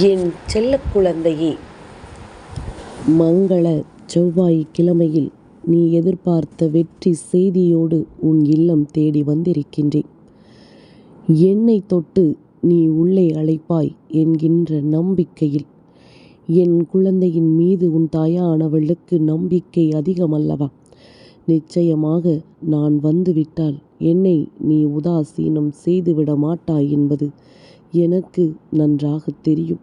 என் செல்ல குழந்தையே மங்கள செவ்வாய்க்கிழமையில் நீ எதிர்பார்த்த வெற்றி செய்தியோடு உன் இல்லம் தேடி வந்திருக்கின்றேன். என்னை தொட்டு நீ உள்ளே அழைப்பாய் என்கின்ற நம்பிக்கையில். என் குழந்தையின் மீது உன் தாயானவளுக்கு நம்பிக்கை அதிகமல்லவா? நிச்சயமாக நான் வந்துவிட்டால் என்னை நீ உதாசீனம் செய்துவிட மாட்டாய் என்பது எனக்கு நன்றாக தெரியும்.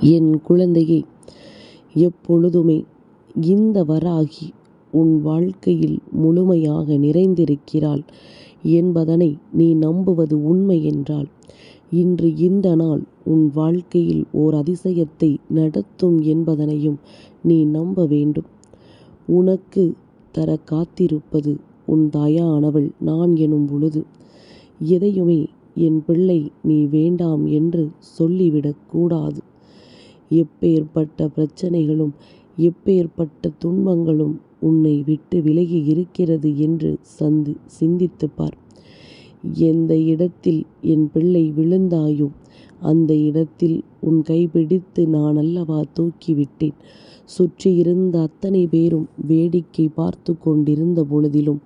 என் குழந்தையே எப்பொழுதுமே இந்த வராகி உன் வாழ்க்கையில் முழுமையாக நிறைந்திருக்கிறாள் என்பதனை நீ நம்புவது உண்மை என்றால் இன்று இந்த நாள் உன் வாழ்க்கையில் ஓர் அதிசயத்தை நடத்தும் என்பதனையும் நீ நம்ப வேண்டும். உனக்கு தர காத்திருப்பது உன் தாயானவள் நான் எனும் பொழுது எதையுமே என் பிள்ளை நீ வேண்டாம் என்று சொல்லிவிடக்கூடாது எப்பேற்பட்ட பிரச்சனைகளும் எப்பேற்பட்ட துன்பங்களும் உன்னை விட்டு விலகி இருக்கிறது என்று சந்து சிந்தித்து பார் எந்த இடத்தில் என் பிள்ளை விழுந்தாயோ அந்த இடத்தில் உன் கைபிடித்து நான் அல்லவா தூக்கிவிட்டேன். சுற்றியிருந்த அத்தனை பேரும் வேடிக்கை பார்த்து கொண்டிருந்த பொழுதிலும்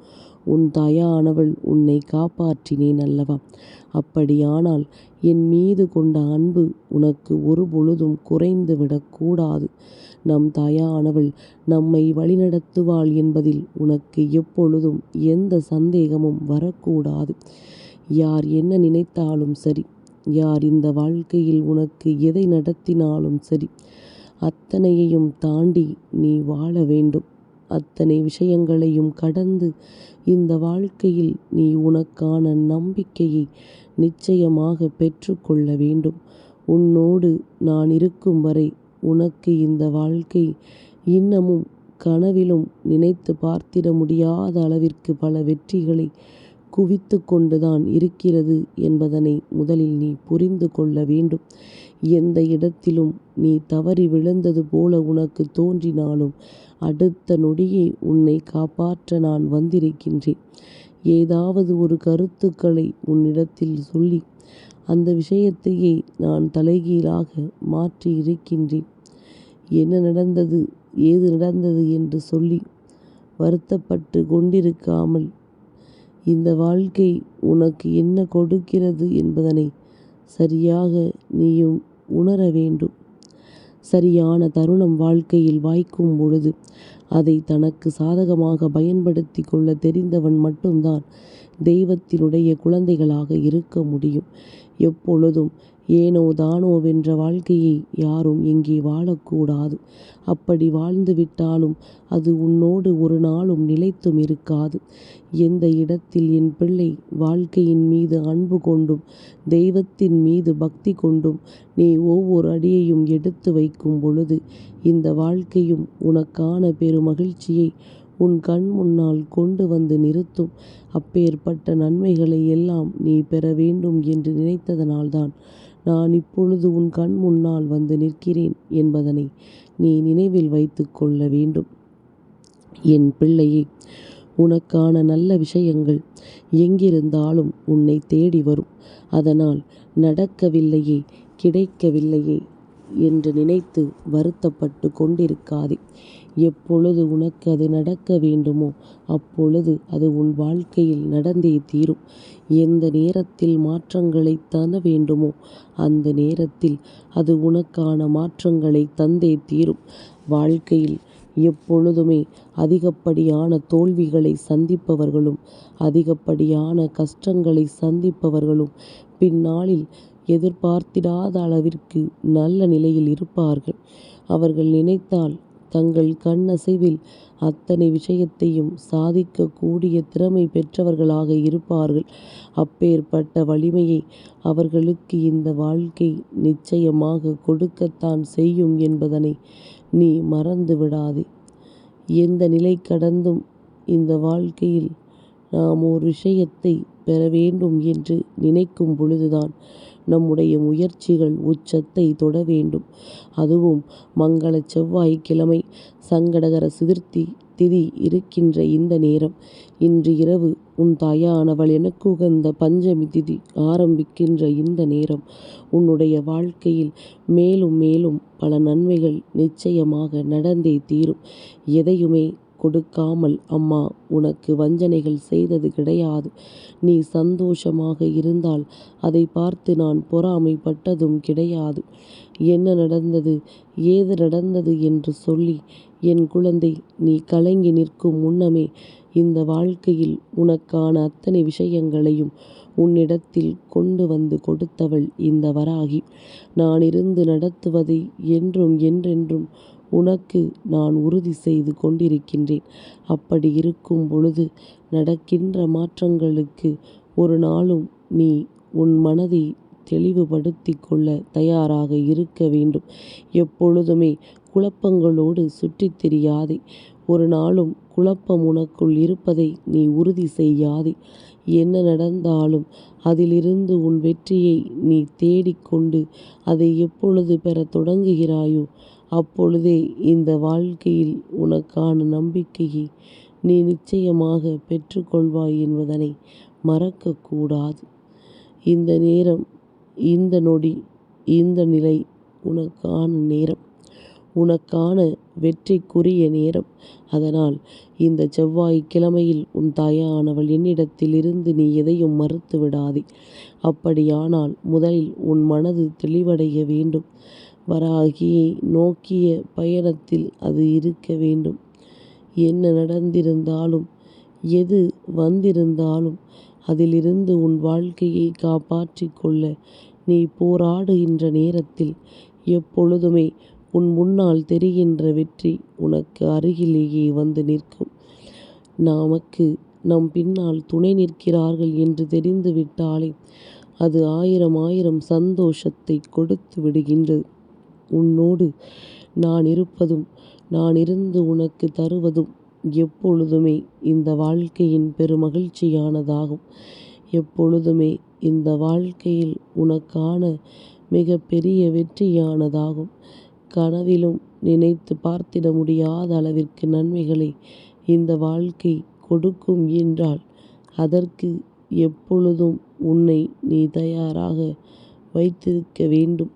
உன் தாயானவள் உன்னை காப்பாற்றினேன் அல்லவா? அப்படியானால் என் மீது கொண்ட அன்பு உனக்கு ஒரு பொழுதும் குறைந்து விடக்கூடாது நம் தாயானவள் நம்மை வழிநடத்துவாள் என்பதில் உனக்கு எப்பொழுதும் எந்த சந்தேகமும் வரக்கூடாது. யார் என்ன நினைத்தாலும் சரி யார் இந்த வாழ்க்கையில் உனக்கு எதை நடத்தினாலும் சரி அத்தனையையும் தாண்டி நீ வாழ வேண்டும். அத்தனை விஷயங்களையும் கடந்து இந்த வாழ்க்கையில் நீ உனக்கான நம்பிக்கையை நிச்சயமாக பெற்றுக்கொள்ள வேண்டும். உன்னோடு நான் இருக்கும் வரை உனக்கு இந்த வாழ்க்கை இன்னமும் கனவிலும் நினைத்து பார்த்திட முடியாத அளவிற்கு பல வெற்றிகளை குவித்து கொண்டுதான் இருக்கிறது என்பதனை முதலில் நீ புரிந்து கொள்ள வேண்டும். எந்த இடத்திலும் நீ தவறி விழுந்தது போல உனக்கு தோன்றினாலும் அடுத்த நொடியே உன்னை காப்பாற்ற நான் வந்திருக்கின்றேன். ஏதாவது ஒரு கருத்துக்களை உன்னிடத்தில் சொல்லி அந்த விஷயத்தையே நான் தலைகீழாக மாற்றி இருக்கின்றேன். என்ன நடந்தது ஏது நடந்தது என்று சொல்லி வருத்தப்பட்டு கொண்டிருக்காமல் இந்த வாழ்க்கை உனக்கு என்ன கொடுக்கிறது என்பதனை சரியாக நீயும் உணர வேண்டும். சரியான தருணம் வாழ்க்கையில் வாய்க்கும் பொழுது அதை தனக்கு சாதகமாக பயன்படுத்தி கொள்ள தெரிந்தவன் மட்டும்தான் தெய்வத்தினுடைய குழந்தைகளாக இருக்க முடியும். எப்பொழுதும் ஏனோ தானோவென்ற வாழ்க்கையை யாரும் எங்கே வாழக்கூடாது. அப்படி வாழ்ந்து விட்டாலும் அது உன்னோடு ஒரு நாளும் நிலைத்தும் இருக்காது. எந்த இடத்தில் என் பிள்ளை வாழ்க்கையின் மீது அன்பு கொண்டும் தெய்வத்தின் மீது பக்தி கொண்டும் நீ ஒவ்வொரு அடியையும் எடுத்து வைக்கும் பொழுது இந்த வாழ்க்கையும் உனக்கான பெருமகிழ்ச்சியை உன் கண் முன்னால் கொண்டு வந்து நிறுத்தும். அப்பேற்பட்ட நன்மைகளை எல்லாம் நீ பெற வேண்டும் என்று நினைத்ததனால்தான் நான் இப்பொழுது உன் கண் முன்னால் வந்து நிற்கிறேன் என்பதனை நீ நினைவில் வைத்து கொள்ள வேண்டும். என் பிள்ளையே உனக்கான நல்ல விஷயங்கள் எங்கிருந்தாலும் உன்னை தேடி வரும். அதனால் நடக்கவில்லையே கிடைக்கவில்லையே என்று நினைத்து வருத்தப்பட்டு கொண்டிருக்காதே. எப்பொழுது உனக்கு அது நடக்க வேண்டுமோ அப்பொழுது அது உன் வாழ்க்கையில் நடந்தே தீரும். எந்த நேரத்தில் மாற்றங்களை தர வேண்டுமோ அந்த நேரத்தில் அது உனக்கான மாற்றங்களை தந்தே தீரும். வாழ்க்கையில் எப்பொழுதுமே அதிகப்படியான தோல்விகளை சந்திப்பவர்களும் அதிகப்படியான கஷ்டங்களை சந்திப்பவர்களும் பின்னாளில் எதிர்பார்த்திடாத அளவிற்கு நல்ல நிலையில் இருப்பார்கள். அவர்கள் நினைத்தால் தங்கள் கண்ணசைவில் அத்தனை விஷயத்தையும் சாதிக்கக்கூடிய திறமை பெற்றவர்களாக இருப்பார்கள். அப்பேற்பட்ட வலிமையை அவர்களுக்கு இந்த வாழ்க்கை நிச்சயமாக கொடுக்கத்தான் செய்யும் என்பதனை நீ மறந்து விடாதே. எந்த நிலை கடந்தும் இந்த வாழ்க்கையில் நாம் ஒரு விஷயத்தை பெற வேண்டும் என்று நினைக்கும் பொழுதுதான் நம்முடைய முயற்சிகள் உச்சத்தை தொட வேண்டும். அதுவும் மங்கள செவ்வாய்க்கிழமை சங்கடகர சிதிர்த்தி திதி இருக்கின்ற இந்த நேரம். இன்று இரவு உன் தாயானவள் எனக்கு உகந்த பஞ்சமி திதி ஆரம்பிக்கின்ற இந்த நேரம். உன்னுடைய வாழ்க்கையில் மேலும் மேலும் பல நன்மைகள் நிச்சயமாக நடந்தே தீரும். எதையுமே கொடுக்காமல் அம்மா உனக்கு வஞ்சனைகள் செய்தது கிடையாது. நீ சந்தோஷமாக இருந்தால் அதை பார்த்து நான் பொறாமைப்பட்டதும் கிடையாது. என்ன நடந்தது? ஏது நடந்தது என்று சொல்லி என் குழந்தை நீ கலங்கி நிற்கும் முன்னமே இந்த வாழ்க்கையில் உனக்கான அத்தனை விஷயங்களையும் உன்னிடத்தில் கொண்டு வந்து கொடுத்தவள் இந்த வராகி. நான் இருந்து நடத்துவதை என்றும் என்றென்றும் உனக்கு நான் உறுதி செய்து கொண்டிருக்கின்றேன். அப்படி இருக்கும் பொழுது நடக்கின்ற மாற்றங்களுக்கு ஒரு நாளும் நீ உன் மனதை தெளிவுபடுத்தி கொள்ள தயாராக இருக்க வேண்டும். எப்பொழுதுமே குழப்பங்களோடு சுற்றித் திரியாதே. ஒரு நாளும் குழப்பம் உனக்குள் இருப்பதை நீ உறுதி செய்யாதே. என்ன நடந்தாலும் அதிலிருந்து உன் வெற்றியை நீ தேடிக்கொண்டு அதை எப்பொழுது பெறத் தொடங்குகிறாயோ அப்பொழுதே இந்த வாழ்க்கையில் உனக்கான நம்பிக்கையை நீ நிச்சயமாக பெற்றுக்கொள்வாய் என்பதனை மறக்கக்கூடாது. இந்த நேரம் இந்த நொடி இந்த நிலை உனக்கான நேரம். உனக்கான வெற்றிக்குரிய நேரம். அதனால் இந்த செவ்வாய் கிழமையில் உன் தாயானவள் என்னிடத்தில் இருந்து நீ எதையும் மறுத்து விடாதே அப்படியானால் முதலில் உன் மனது தெளிவடைய வேண்டும். வராகியை நோக்கிய பயணத்தில் அது இருக்க வேண்டும். என்ன நடந்திருந்தாலும் எது வந்திருந்தாலும் அதிலிருந்து உன் வாழ்க்கையை காப்பாற்றிக் கொள்ள நீ போராடுகின்ற நேரத்தில் எப்பொழுதுமே உன் முன்னால் தெரிகின்ற வெற்றி உனக்கு அருகிலேயே வந்து நிற்கும். நமக்கு நம் பின்னால் துணை நிற்கிறார்கள் என்று தெரிந்து விட்டாலே அது ஆயிரம் ஆயிரம் சந்தோஷத்தை கொடுத்து விடுகின்றது. உன்னோடு நான் இருப்பதும் நான் இருந்து உனக்கு தருவதும் எப்பொழுதுமே இந்த வாழ்க்கையின் பெருமகிழ்ச்சியானதாகும். எப்பொழுதுமே இந்த வாழ்க்கையில் உனக்கான மிக பெரிய வெற்றியானதாகும். கனவிலும் நினைத்து பார்த்திட முடியாத அளவிற்கு நன்மைகளை இந்த வாழ்க்கை கொடுக்கும் என்றால் அதற்கு எப்பொழுதும் உன்னை நீ தயாராக வைத்திருக்க வேண்டும்.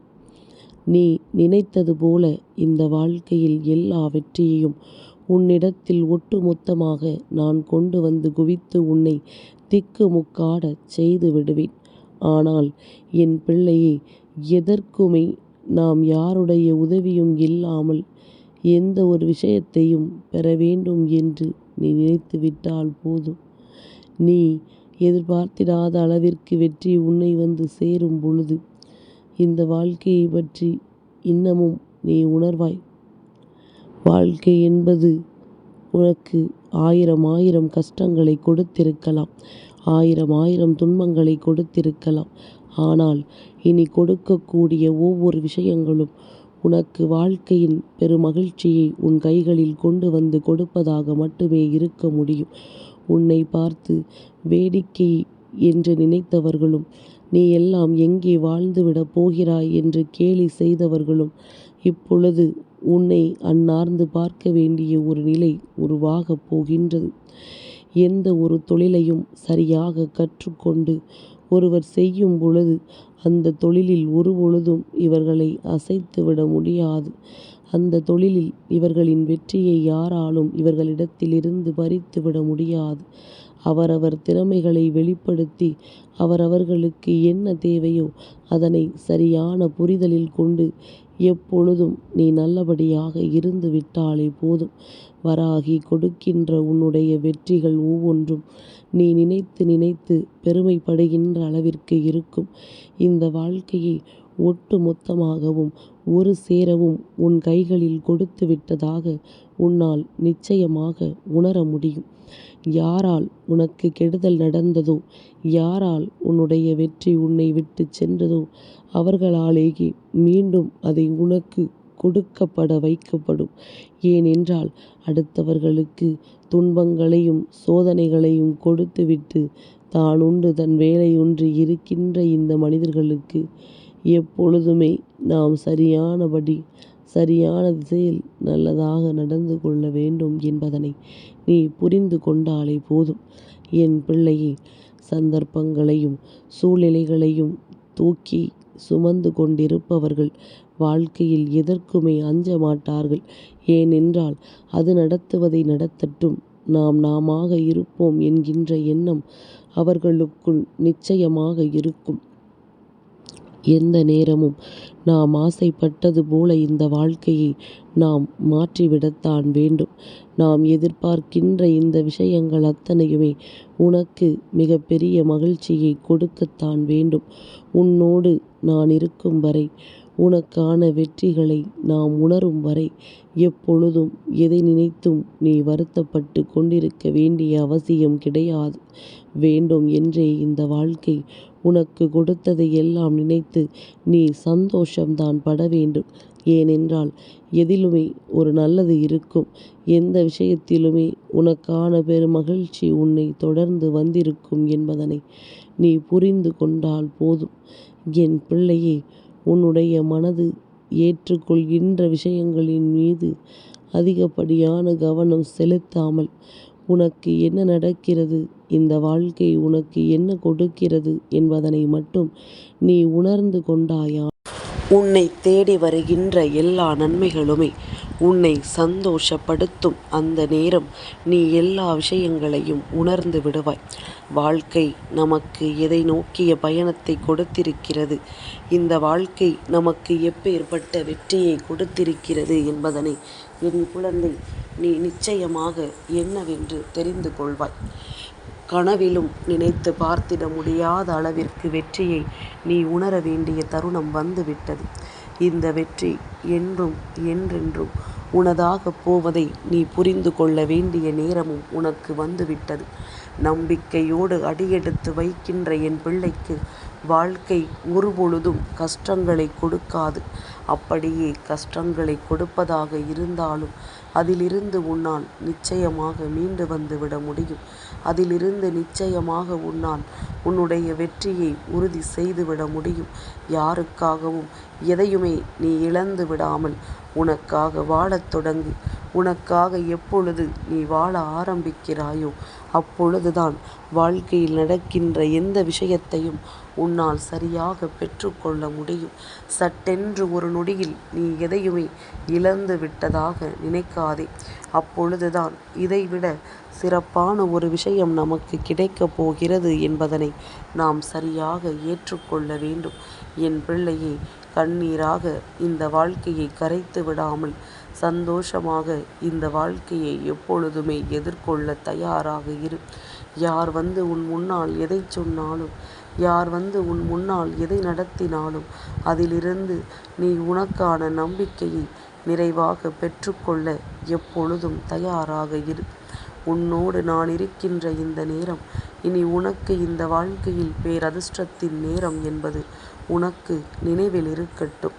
நீ நினைத்தது போல இந்த வாழ்க்கையில் எல்லா வெற்றியையும் உன்னிடத்தில் ஒட்டுமொத்தமாக நான் கொண்டு வந்து குவித்து உன்னை திக்கு முக்காடச் செய்து விடுவேன். ஆனால் என் பிள்ளையை எதற்குமே நாம் யாருடைய உதவியும் இல்லாமல் எந்த ஒரு விஷயத்தையும் பெற வேண்டும் என்று நீ நினைத்து விட்டால் போதும். நீ எதிர்பார்த்திடாத அளவிற்கு வெற்றி உன்னை வந்து சேரும் பொழுது இந்த வாழ்க்கையை பற்றி இன்னமும் நீ உணர்வாய். வாழ்க்கை என்பது உனக்கு ஆயிரம் ஆயிரம் கஷ்டங்களை கொடுத்திருக்கலாம். ஆயிரம் ஆயிரம் துன்பங்களை கொடுத்திருக்கலாம். ஆனால் இனி கொடுக்கக்கூடிய ஒவ்வொரு விஷயங்களும் உனக்கு வாழ்க்கையின் பெருமகிழ்ச்சியை உன் கைகளில் கொண்டு வந்து கொடுப்பதாக மட்டுமே இருக்க முடியும். உன்னை பார்த்து வேடிக்கை என்று நினைத்தவர்களும் நீ எல்லாம் எங்கே வாழ்ந்துவிடப் போகிறாய் என்று கேலி செய்தவர்களும் இப்பொழுது உன்னை அந்நார்ந்து பார்க்க வேண்டிய ஒரு நிலை உருவாகப் போகின்றது. எந்த ஒரு தொழிலையும் சரியாக கற்றுக்கொண்டு ஒருவர் செய்யும் பொழுது அந்த தொழிலில் ஒருபொழுதும் இவர்களை அசைத்துவிட முடியாது. அந்த தொழிலில் இவர்களின் வெற்றியை யாராலும் இவர்களிடத்திலிருந்து பறித்துவிட முடியாது. அவரவர் திறமைகளை வெளிப்படுத்தி அவரவர்களுக்கு என்ன தேவையோ அதனை சரியான புரிதலில் கொண்டு எப்பொழுதும் நீ நல்லபடியாக இருந்து விட்டாலே போதும். வராகி கொடுக்கின்ற உன்னுடைய வெற்றிகள் ஒவ்வொன்றும் நீ நினைத்து நினைத்து பெருமைப்படுகின்ற அளவிற்கு இருக்கும். இந்த வாழ்க்கையை ஒட்டு மொத்தமாகவும் ஒரு சேரவும் உன் கைகளில் கொடுத்து விட்டதாக உன்னால் நிச்சயமாக உணர முடியும். யாரால் உனக்கு கெடுதல் நடந்ததோ? யாரால் உன்னுடைய வெற்றி உன்னை விட்டுச் சென்றதோ? அவர்களாலேயே மீண்டும் அதை உனக்கு கொடுக்கப்பட வைக்கப்படும். ஏனென்றால் அடுத்தவர்களுக்கு துன்பங்களையும் சோதனைகளையும் கொடுத்துவிட்டு தான் உண்டு தன் வேலையொன்று இருக்கின்ற இந்த மனிதர்களுக்கு. எப்பொழுதுமே நாம் சரியானபடி சரியான திசையில் நல்லதாக நடந்து கொள்ள வேண்டும் என்பதனை நீ புரிந்து கொண்டாலே போதும். என் பிள்ளையே சந்தர்ப்பங்களையும் சூழ்நிலைகளையும் தூக்கி சுமந்து கொண்டிருப்பவர்கள் வாழ்க்கையில் எதற்குமே அஞ்ச மாட்டார்கள் ஏனென்றால் அது நடத்துவதை நடத்தட்டும். நாம் நாமாக இருப்போம் என்கின்ற எண்ணம் அவர்களுக்குள் நிச்சயமாக இருக்கும். எந்த நேரமும் நாம் ஆசைப்பட்டது போல இந்த வாழ்க்கையை நாம் மாற்றிவிடத்தான் வேண்டும். நாம் எதிர்பார்க்கின்ற இந்த விஷயங்கள் அத்தனையுமே உனக்கு மிக பெரிய மகிழ்ச்சியை கொடுக்கத்தான் வேண்டும். உன்னோடு நான் இருக்கும் வரை உனக்கான வெற்றிகளை நாம் உணரும் வரை எப்பொழுதும் எதை நினைத்தும் நீ வருத்தப்பட்டு கொண்டிருக்க வேண்டிய அவசியம் கிடையாது. வேண்டும் என்றே இந்த வாழ்க்கை உனக்கு கொடுத்ததை எல்லாம் நினைத்து நீ சந்தோஷம்தான் பட வேண்டும். ஏனென்றால் எதிலுமே ஒரு நல்லது இருக்கும். எந்த விஷயத்திலுமே உனக்கான பெரும் மகிழ்ச்சி உன்னை தொடர்ந்து வந்திருக்கும் என்பதனை நீ புரிந்து கொண்டால் போதும். என் பிள்ளையே உன்னுடைய மனது ஏற்றுக்கொள்கின்ற விஷயங்களின் மீது அதிகப்படியான கவனம் செலுத்தாமல் உனக்கு என்ன நடக்கிறது? இந்த வாழ்க்கை உனக்கு என்ன கொடுக்கிறது என்பதனை மட்டும் நீ உணர்ந்து கொண்டாயா? உன்னை தேடி வருகின்ற எல்லா நன்மைகளுமே உன்னை சந்தோஷப்படுத்தும் அந்த நேரம் நீ எல்லா விஷயங்களையும் உணர்ந்து விடுவாய். வாழ்க்கை நமக்கு எதை நோக்கிய பயணத்தை கொடுத்திருக்கிறது? இந்த வாழ்க்கை நமக்கு எப்பேற்பட்ட வெற்றியை கொடுத்திருக்கிறது என்பதனை என் குழந்தை நீ நிச்சயமாக என்னவென்று தெரிந்து கொள்வாய். கனவிலும் நினைத்து பார்த்திட முடியாத அளவிற்கு வெற்றியை நீ உணர வேண்டிய தருணம் வந்துவிட்டது. இந்த வெற்றி என்றும் என்றென்றும் உனதாகப் போவதை நீ புரிந்து கொள்ள வேண்டிய நேரமும் உனக்கு வந்துவிட்டது. நம்பிக்கையோடு அடியெடுத்து வைக்கின்ற என் பிள்ளைக்கு வாழ்க்கை ஒருபொழுதும் கஷ்டங்களை கொடுக்காது. அப்படியே கஷ்டங்களை கொடுப்பதாக இருந்தாலும் அதிலிருந்து உன்னால் நிச்சயமாக மீண்டு வந்துவிட முடியும். அதிலிருந்து நிச்சயமாக உன்னால் உன்னுடைய வெற்றியை உறுதி செய்துவிட முடியும். யாருக்காகவும் எதையுமே நீ இழந்து விடாமல் உனக்காக வாழத் தொடங்கு. உனக்காக எப்பொழுது நீ வாழ ஆரம்பிக்கிறாயோ அப்பொழுதுதான் வாழ்க்கையில் நடக்கின்ற எந்த விஷயத்தையும் உன்னால் சரியாக பெற்றுக்கொள்ள முடியும். சட்டென்று ஒரு நொடியில் நீ எதையுமே இழந்து விட்டதாக நினைக்காதே. அப்பொழுதுதான் இதைவிட சிறப்பான ஒரு விஷயம் நமக்கு கிடைக்கப் போகிறது என்பதனை நாம் சரியாக ஏற்றுக்கொள்ள வேண்டும். என் பிள்ளையே கண்ணீராக இந்த வாழ்க்கையை கரைத்து விடாமல் சந்தோஷமாக இந்த வாழ்க்கையை எப்பொழுதுமே எதிர்கொள்ள தயாராக இரு. யார் வந்து உன் முன்னால் எதை சொன்னாலும் யார் வந்து உன் முன்னால் எதை நடத்தினாலும் அதிலிருந்து நீ உனக்கான நம்பிக்கையை நிறைவாக பெற்றுக்கொள்ள எப்பொழுதும் தயாராக இரு. உன்னோடு நான் இருக்கின்ற இந்த நேரம் இனி உனக்கு இந்த வாழ்க்கையில் பேரதிர்ஷ்டத்தின் நேரம் என்பது உனக்கு நினைவில் இருக்கட்டும்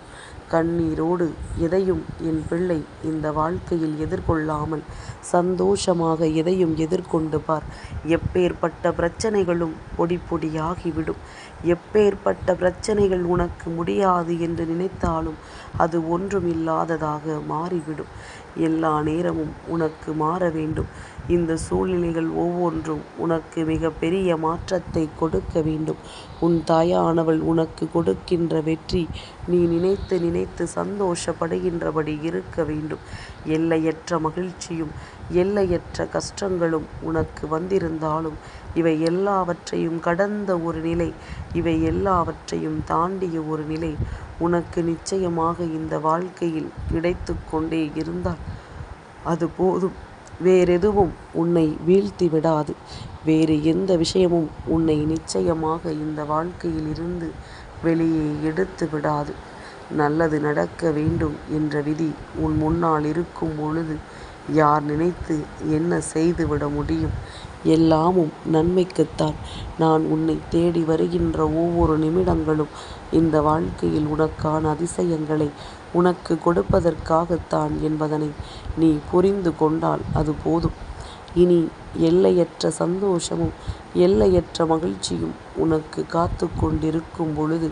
கண்ணீரோடு எதையும் என் பிள்ளை இந்த வாழ்க்கையில் எதிர்கொள்ளாமல் சந்தோஷமாக எதையும் எதிர்கொண்டு பார். எப்பேற்பட்ட பிரச்சனைகளும் பொடி பொடியாகிவிடும். எப்பேற்பட்ட பிரச்சனைகள் உனக்கு முடியாது என்று நினைத்தாலும் அது ஒன்றுமில்லாததாக மாறிவிடும். எல்லா நேரமும் உனக்கு மாற வேண்டும். இந்த சூழ்நிலைகள் ஒவ்வொன்றும் உனக்கு மிக பெரிய மாற்றத்தை கொடுக்க வேண்டும். உன் தாயானவள் உனக்கு கொடுக்கின்ற வெற்றி நீ நினைத்து நினைத்து சந்தோஷப்படுகின்றபடி இருக்க வேண்டும். எல்லையற்ற மகிழ்ச்சியும் எல்லையற்ற கஷ்டங்களும் உனக்கு வந்திருந்தாலும் இவை எல்லாவற்றையும் கடந்த ஒரு நிலை இவை எல்லாவற்றையும் தாண்டிய ஒரு நிலை உனக்கு நிச்சயமாக இந்த வாழ்க்கையில் கிடைத்து கொண்டே இருந்தால் அது போதும். வேறெதுவும் உன்னை வீழ்த்தி விடாது வேறு எந்த விஷயமும் உன்னை நிச்சயமாக இந்த வாழ்க்கையில் இருந்து வெளியே எடுத்து விடாது நல்லது நடக்க வேண்டும் என்ற விதி உன் முன்னால் இருக்கும் பொழுது யார் நினைத்து என்ன செய்துவிட முடியும்? எல்லாமும் நன்மைக்குத்தான். நான் உன்னை தேடி வருகின்ற ஒவ்வொரு நிமிடங்களும் இந்த வாழ்க்கையில் உனக்கான அதிசயங்களை உனக்கு கொடுப்பதற்காகத்தான் என்பதனை நீ புரிந்து கொண்டால் அது போதும் இனி எல்லையற்ற சந்தோஷமும் எல்லையற்ற மகிழ்ச்சியும் உனக்கு காத்து கொண்டிருக்கும் பொழுது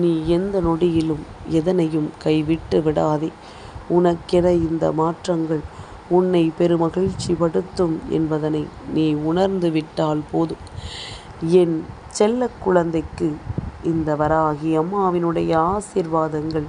நீ எந்த நொடியிலும் எதனையும் கைவிட்டு விடாதே. உனக்கென இந்த மாற்றங்கள் உன்னை பெருமகிழ்ச்சிப்படுத்தும் என்பதனை நீ உணர்ந்து விட்டால் போதும். என் செல்ல குழந்தைக்கு இந்த வராகி அம்மாவினுடைய ஆசீர்வாதங்கள்